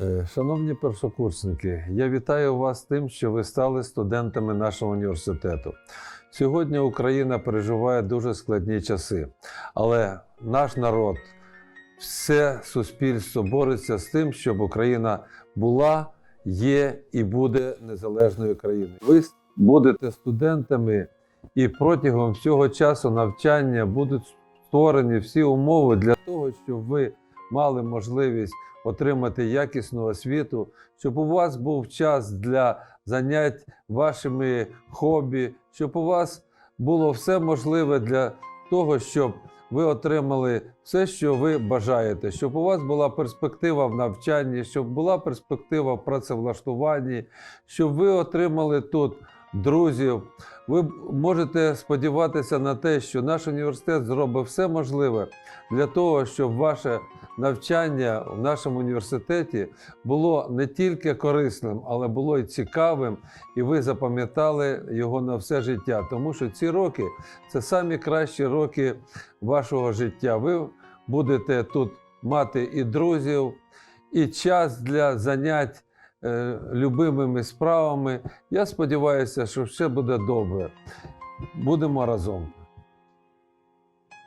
Е, Шановні першокурсники, я вітаю вас тим, що ви стали студентами нашого університету. Сьогодні Україна переживає дуже складні часи, але наш народ, все суспільство бореться з тим, щоб Україна була, є і буде незалежною країною. Ви будете студентами, і протягом всього часу навчання будуть створені всі умови для того, щоб ви мали можливість отримати якісну освіту, щоб у вас був час для занять вашими хобі, щоб у вас було все можливе для того, щоб ви отримали все, що ви бажаєте, щоб у вас була перспектива в навчанні, щоб була перспектива в працевлаштуванні, щоб ви отримали тут друзів. Ви можете сподіватися на те, що наш університет зробить все можливе для того, щоб ваше навчання в нашому університеті було не тільки корисним, але було і цікавим, і ви запам'ятали його на все життя. Тому що ці роки це самі кращі роки вашого життя. Ви будете тут мати і друзів, і час для занять е, любимими справами. Я сподіваюся, що все буде добре. Будемо разом.